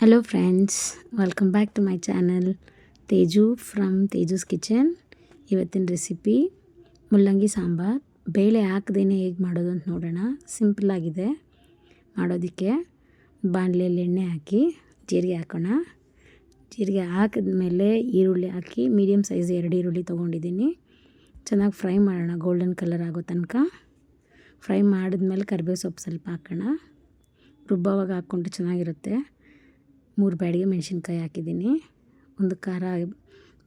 Hello friends welcome back to my channel Teju from Teju's kitchen ಇವತ್ತಿನ recipe ಮುಲ್ಲಂಗಿ ಸಾಂಬಾರು. ಬೇಳೆ ಹಾಕ್ದೇನೆ ಹೇಗೆ ಮಾಡೋದು ಅಂತ ನೋಡೋಣ. ಸಿಂಪಲ್ಲಾಗಿದೆ ಮಾಡೋದಕ್ಕೆ ಬಾಣಲೆಯಲ್ಲಿ ಎಣ್ಣೆ ಹಾಕಿ, ಜೀರಿಗೆ ಹಾಕೋಣ. ಜೀರಿಗೆ ಹಾಕಿದ್ಮೇಲೆ ಈರುಳ್ಳಿ ಹಾಕಿ ಮೀಡಿಯಮ್ ಸೈಜ್ ಎರಡು ಈರುಳ್ಳಿ ತೊಗೊಂಡಿದ್ದೀನಿ. ಚೆನ್ನಾಗಿ ಫ್ರೈ ಮಾಡೋಣ. ಗೋಲ್ಡನ್ ಕಲರ್ ಆಗೋ ತನಕ. ಫ್ರೈ ಮಾಡಿದ್ಮೇಲೆ ಕರಿಬೇವು ಸೊಪ್ಪು ಸ್ವಲ್ಪ ಹಾಕೋಣ. ರುಬ್ಬವಾಗ ಹಾಕ್ಕೊಂಡ್ರೆ ಚೆನ್ನಾಗಿರುತ್ತೆ. ಮೂರು ಬ್ಯಾಡಿಗೆ ಮೆಣಸಿನ್ಕಾಯಿ ಹಾಕಿದ್ದೀನಿ. ಒಂದು ಖಾರ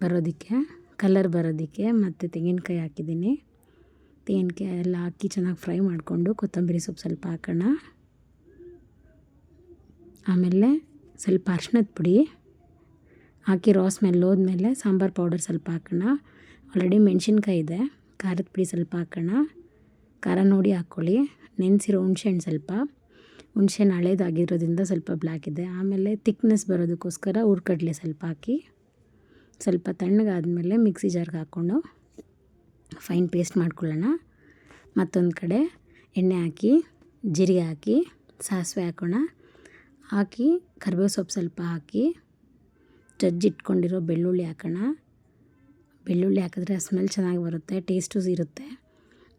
ಬರೋದಕ್ಕೆ ಕಲರ್ ಬರೋದಕ್ಕೆ ಮತ್ತು ತೆಂಗಿನಕಾಯಿ ಹಾಕಿದ್ದೀನಿ. ತೆಂಗಿನಕಾಯಿ ಎಲ್ಲ ಹಾಕಿ ಚೆನ್ನಾಗಿ ಫ್ರೈ ಮಾಡಿಕೊಂಡು ಕೊತ್ತಂಬರಿ ಸೊಪ್ಪು ಸ್ವಲ್ಪ ಹಾಕೋಣ. ಆಮೇಲೆ ಸ್ವಲ್ಪ ಅರ್ಶಿನದ ಪುಡಿ ಹಾಕಿ ರಾ ಸ್ಮೆಲ್ ಹೋದ್ಮೇಲೆ ಸಾಂಬಾರು ಪೌಡರ್ ಸ್ವಲ್ಪ ಹಾಕೋಣ. ಆಲ್ರೆಡಿ ಮೆಣಸಿನ್ಕಾಯಿ ಇದೆ, ಖಾರದ ಪುಡಿ ಸ್ವಲ್ಪ ಹಾಕೋಣ. ಖಾರ ನೋಡಿ ಹಾಕ್ಕೊಳ್ಳಿ. ನೆನೆಸಿರೋ ಹುಣ್ಸೆಹಣ್ಣು ಸ್ವಲ್ಪ. ಹುಣ್ಸೆಹಣ್ಣು ಹಳೇದಾಗಿರೋದ್ರಿಂದ ಸ್ವಲ್ಪ ಬ್ಲ್ಯಾಕ್ ಇದೆ. ಆಮೇಲೆ ತಿಕ್ನೆಸ್ ಬರೋದಕ್ಕೋಸ್ಕರ ಹುರ್ಕಡ್ಲೆ ಸ್ವಲ್ಪ ಹಾಕಿ, ಸ್ವಲ್ಪ ತಣ್ಣಗಾದಮೇಲೆ ಮಿಕ್ಸಿ ಜಾರ್ಗೆ ಹಾಕ್ಕೊಂಡು ಫೈನ್ ಪೇಸ್ಟ್ ಮಾಡ್ಕೊಳ್ಳೋಣ. ಮತ್ತೊಂದು ಕಡೆ ಎಣ್ಣೆ ಹಾಕಿ, ಜೀರಿಗೆ ಹಾಕಿ, ಸಾಸಿವೆ ಹಾಕೋಣ. ಹಾಕಿ ಕರಿಬೇವು ಸೊಪ್ಪು ಸ್ವಲ್ಪ ಹಾಕಿ ಜಜ್ಜಿಟ್ಕೊಂಡಿರೋ ಬೆಳ್ಳುಳ್ಳಿ ಹಾಕೋಣ. ಬೆಳ್ಳುಳ್ಳಿ ಹಾಕಿದ್ರೆ ಸ್ಮೆಲ್ ಚೆನ್ನಾಗಿ ಬರುತ್ತೆ ಟೇಸ್ಟು ಇರುತ್ತೆ.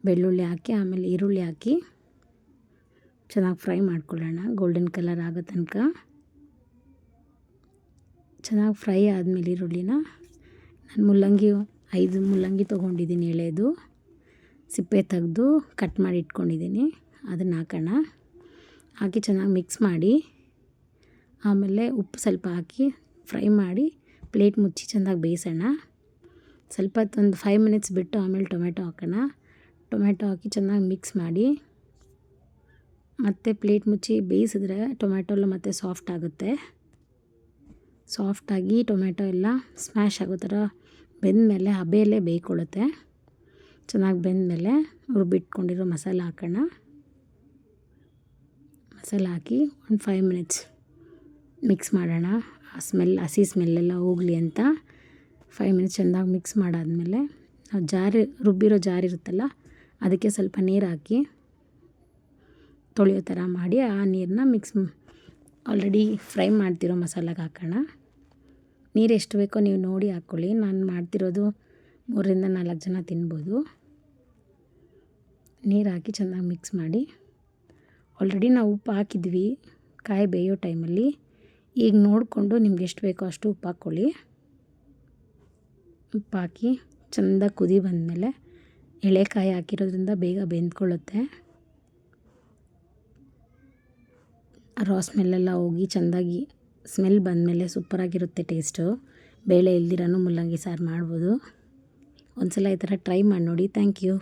ಬೆಳ್ಳುಳ್ಳಿ ಹಾಕಿ, ಆಮೇಲೆ ಈರುಳ್ಳಿ ಹಾಕಿ ಚೆನ್ನಾಗಿ ಫ್ರೈ ಮಾಡ್ಕೊಳ್ಳೋಣ. ಗೋಲ್ಡನ್ ಕಲರ್ ಆಗೋ ತನಕ. ಚೆನ್ನಾಗಿ ಫ್ರೈ ಆದಮೇಲೆ ಈರುಳ್ಳಿನ. ನಾನು ಮುಲ್ಲಂಗಿ, ಐದು ಮುಲ್ಲಂಗಿ ತೊಗೊಂಡಿದ್ದೀನಿ ಎಳೆದು. ಸಿಪ್ಪೆ ತೆಗೆದು ಕಟ್ ಮಾಡಿ ಇಟ್ಕೊಂಡಿದ್ದೀನಿ. ಅದನ್ನು ಹಾಕೋಣ. ಹಾಕಿ ಚೆನ್ನಾಗಿ ಮಿಕ್ಸ್ ಮಾಡಿ. ಆಮೇಲೆ ಉಪ್ಪು ಸ್ವಲ್ಪ ಹಾಕಿ ಫ್ರೈ ಮಾಡಿ ಪ್ಲೇಟ್ ಮುಚ್ಚಿ ಚೆನ್ನಾಗಿ ಬೇಯಿಸೋಣ. ಸ್ವಲ್ಪ ಒಂದು ಫೈವ್ ಮಿನಿಟ್ಸ್ ಬಿಟ್ಟು ಆಮೇಲೆ ಟೊಮೆಟೊ ಹಾಕೋಣ. ಟೊಮೆಟೊ ಹಾಕಿ ಚೆನ್ನಾಗಿ ಮಿಕ್ಸ್ ಮಾಡಿ. ಮತ್ತು ಪ್ಲೇಟ್ ಮುಚ್ಚಿ ಬೇಯಿಸಿದ್ರೆ ಟೊಮೆಟೊ ಮತ್ತೆ ಸಾಫ್ಟ್ ಆಗುತ್ತೆ. ಸಾಫ್ಟಾಗಿ ಟೊಮೆಟೊ ಎಲ್ಲ ಸ್ಮ್ಯಾಶ್ ಆಗೋ ಥರ ಬೆಂದಮೇಲೆ ಹಬೆಯಲ್ಲೇ ಬೇಯ್ಕೊಳ್ಳುತ್ತೆ. ಚೆನ್ನಾಗಿ ಬೆಂದಮೇಲೆ ರುಬ್ಬಿಟ್ಕೊಂಡಿರೋ ಮಸಾಲ ಹಾಕೋಣ. ಮಸಾಲ ಹಾಕಿ ಒಂದು ಫೈವ್ ಮಿನಿಟ್ಸ್ ಮಿಕ್ಸ್ ಮಾಡೋಣ. ಆ ಸ್ಮೆಲ್ ಹಸಿ ಸ್ಮೆಲ್ಲೆಲ್ಲ ಹೋಗಲಿ ಅಂತ ಫೈವ್ ಮಿನಿಟ್ಸ್ ಚೆಂದಾಗಿ ಮಿಕ್ಸ್ ಮಾಡಾದಮೇಲೆ, ನಾವು ಜಾರಿ, ರುಬ್ಬಿರೋ ಜಾರಿರುತ್ತಲ್ಲ ಅದಕ್ಕೆ ಸ್ವಲ್ಪ ನೀರು ಹಾಕಿ ತೊಳೆಯೋ ಥರ ಮಾಡಿ ಆ ನೀರನ್ನ ಮಿಕ್ಸ್ ಆಲ್ರೆಡಿ ಫ್ರೈ ಮಾಡ್ತಿರೋ ಮಸಾಲಾಗೆ ಹಾಕೋಣ. ನೀರು ಎಷ್ಟು ಬೇಕೋ ನೀವು ನೋಡಿ ಹಾಕ್ಕೊಳ್ಳಿ ನಾನು ಮಾಡ್ತಿರೋದು ಮೂರರಿಂದ ನಾಲ್ಕು ಜನ ತಿನ್ಬೋದು. ನೀರು ಹಾಕಿ ಚೆನ್ನಾಗಿ ಮಿಕ್ಸ್ ಮಾಡಿ. ಆಲ್ರೆಡಿ ನಾವು ಉಪ್ಪು ಹಾಕಿದ್ವಿ ಕಾಯಿ ಬೇಯೋ ಟೈಮಲ್ಲಿ ಈಗ ನೋಡಿಕೊಂಡು ನಿಮ್ಗೆ ಎಷ್ಟು ಬೇಕೋ ಅಷ್ಟು ಉಪ್ಪು ಹಾಕ್ಕೊಳ್ಳಿ ಉಪ್ಪು ಹಾಕಿ ಚೆಂದ ಕುದಿ ಬಂದಮೇಲೆ ಎಳೆಕಾಯಿ ಹಾಕಿರೋದ್ರಿಂದ ಬೇಗ ಬೆಂದ್ಕೊಳ್ಳುತ್ತೆ. ರಾ ಸ್ಮೆಲ್ಲೆಲ್ಲ ಹೋಗಿ ಚೆಂದಾಗಿ ಸ್ಮೆಲ್ ಬಂದಮೇಲೆ ಸೂಪರಾಗಿರುತ್ತೆ ಟೇಸ್ಟು ಬೇಳೆ ಇಲ್ದಿರನೂ ಮುಲ್ಲಂಗಿ ಸಾರು ಮಾಡ್ಬೋದು. ಒಂದು ಸಲ ಈ ಥರ ಟ್ರೈ ಮಾಡಿ ನೋಡಿ. Thank you